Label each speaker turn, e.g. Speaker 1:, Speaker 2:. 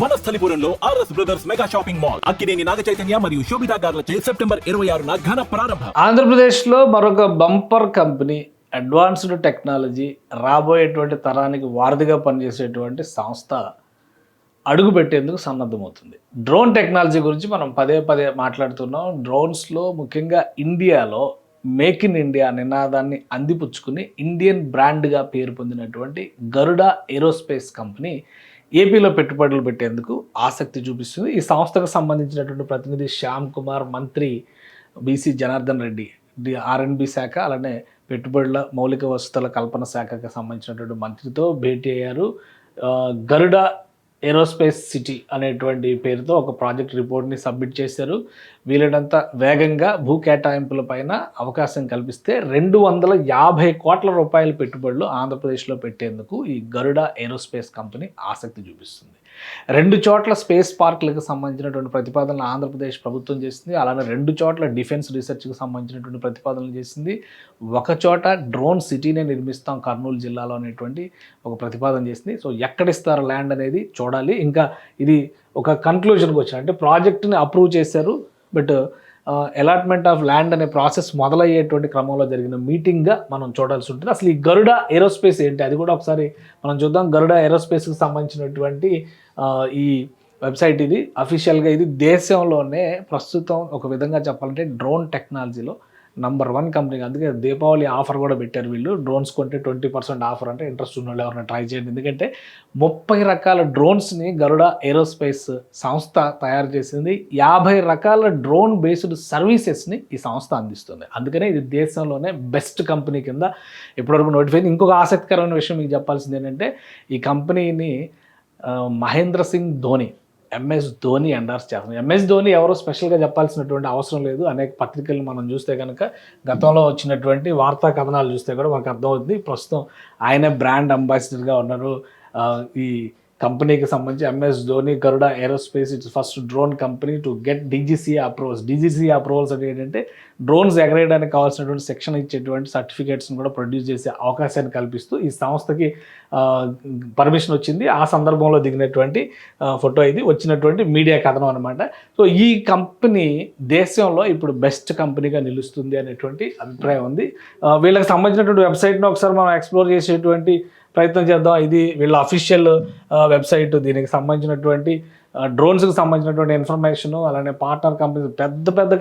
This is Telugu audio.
Speaker 1: వనస్థలిపురంలో RS brothers mega shopping mall Akkineni Naga Chaitanya మరియు శోభితా గార్లచే సెప్టెంబర్ ఇరవై ఆరున ఘన ప్రారంభం.
Speaker 2: ఆంధ్రప్రదేశ్లో మరొక బంపర్ కంపెనీ అడ్వాన్స్డ్ టెక్నాలజీ రాబోయేటువంటి తరానికి వారధిగా పనిచేసేటువంటి సంస్థ అడుగు పెట్టేందుకు సన్నద్ధమవుతుంది. డ్రోన్ టెక్నాలజీ గురించి మనం పదే పదే మాట్లాడుతున్నాం. డ్రోన్స్లో ముఖ్యంగా ఇండియాలో మేక్ ఇన్ ఇండియా నినాదాన్ని అందిపుచ్చుకుని ఇండియన్ బ్రాండ్గా పేరు పొందినటువంటి గరుడ ఏరోస్పేస్ కంపెనీ ఏపీలో పెట్టుబడులు పెట్టేందుకు ఆసక్తి చూపిస్తుంది. ఈ సంస్థకు సంబంధించినటువంటి ప్రతినిధి శ్యామ్ కుమార్ మంత్రి బీసీ జనార్దన్ రెడ్డి డి ఆర్ఎన్బి శాఖ అలానే పెట్టుబడుల మౌలిక వసతుల కల్పన శాఖకు సంబంధించినటువంటి మంత్రితో భేటీ అయ్యారు. గరుడ ఏరోస్పేస్ సిటీ అనేటువంటి పేరుతో ఒక ప్రాజెక్ట్ రిపోర్ట్ని సబ్మిట్ చేశారు. వీలైనంత వేగంగా భూ కేటాయింపుల పైన అవకాశం కల్పిస్తే రెండు వందల యాభై కోట్ల రూపాయల పెట్టుబడులు ఆంధ్రప్రదేశ్లో పెట్టేందుకు ఈ గరుడ ఏరోస్పేస్ కంపెనీ ఆసక్తి చూపిస్తుంది. రెండు చోట్ల స్పేస్ పార్కులకు సంబంధించినటువంటి ప్రతిపాదనలు ఆంధ్రప్రదేశ్ ప్రభుత్వం చేసింది. అలానే రెండు చోట్ల డిఫెన్స్ రీసెర్చ్కి సంబంధించినటువంటి ప్రతిపాదనలు చేసింది. ఒక చోట డ్రోన్ సిటీనే నిర్మిస్తాం కర్నూలు జిల్లాలో అనేటువంటి ఒక ప్రతిపాదన చేసింది. సో ఎక్కడ ఇస్తారు ల్యాండ్ అనేది చూడాలి. ఇంకా ఇది ఒక కన్క్లూజన్కి వచ్చారు అంటే ప్రాజెక్ట్ని అప్రూవ్ చేశారు. బట్ అలాట్మెంట్ ఆఫ్ ల్యాండ్ అనే ప్రాసెస్ మొదలయ్యేటువంటి క్రమంలో జరిగిన మీటింగ్గా మనం చూడాల్సి ఉంటుంది. అసలు ఈ గరుడ ఏరోస్పేస్ ఏంటి? అది కూడా ఒకసారి మనం చూద్దాం. గరుడ ఏరోస్పేస్కి సంబంధించినటువంటి ఈ వెబ్సైట్ ఇది. అఫీషియల్గా ఇది దేశంలోనే ప్రస్తుతం ఒక విధంగా చెప్పాలంటే డ్రోన్ టెక్నాలజీలో నంబర్ వన్ కంపెనీ అందుకే దీపావళి ఆఫర్ కూడా పెట్టారు వీళ్ళు. డ్రోన్స్ కొంటే ట్వంటీ పర్సెంట్ ఆఫర్ అంటే ఇంట్రెస్ట్ ఉన్న వాళ్ళు ఎవరైనా ట్రై చేయండి. ఎందుకంటే ముప్పై రకాల డ్రోన్స్ని గరుడ ఏరోస్పేస్ సంస్థ తయారు చేసింది. యాభై రకాల డ్రోన్ బేస్డ్ సర్వీసెస్ని ఈ సంస్థ అందిస్తుంది. అందుకనే ఇది దేశంలోనే బెస్ట్ కంపెనీ కింద ఇప్పటివరకు నోటిఫై ఇంకొక ఆసక్తికరమైన విషయం మీకు చెప్పాల్సింది ఏంటంటే ఈ కంపెనీని మహేంద్ర సింగ్ ధోని ఎంఎస్ ధోని ఎండార్స్ చేస్తుంది ఎంఎస్ ధోని ఎవరో స్పెషల్గా చెప్పాల్సినటువంటి అవసరం లేదు. అనేక పత్రికలు మనం చూస్తే కనుక గతంలో వచ్చినటువంటి వార్తా కథనాలు చూస్తే కూడా మనకు అర్థమవుతుంది. ప్రస్తుతం ఆయనే బ్రాండ్ అంబాసిడర్గా ఉన్నారు. ఈ కంపెనీకి సంబంధించి MS Dhoni Garuda aerospace its first drone company to get DGC approvals DGC approvals అనేవి ఏంటంటే డ్రోన్స్ ఎగరేయడానికి కావాల్సినటువంటి సెక్షన్ ఇచ్చేటువంటి సర్టిఫికేట్స్ని కూడా ప్రొడ్యూస్ చేసే అవకాశాన్ని కల్పిస్తూ ఈ సంస్థకి పర్మిషన్ వచ్చింది. ఆ సందర్భంలో దిగినటువంటి ఫోటో ఇది. వచ్చినటువంటి మీడియా కథనం అనమాట సో ఈ కంపెనీ దేశంలో ఇప్పుడు బెస్ట్ కంపెనీగా నిలుస్తుంది అనేటువంటి అభిప్రాయం ఉంది. వీళ్ళకి సంబంధించినటువంటి వెబ్సైట్ను ఒకసారి మనం ఎక్స్ప్లోర్ చేసేటువంటి ప్రయత్నం చేద్దాం. ఇది వీళ్ళ అఫీషియల్ వెబ్సైట్ దీనికి సంబంధించినటువంటి డ్రోన్స్కి సంబంధించినటువంటి ఇన్ఫర్మేషన్ అలానే పార్ట్నర్ కంపెనీస్ పెద్ద పెద్ద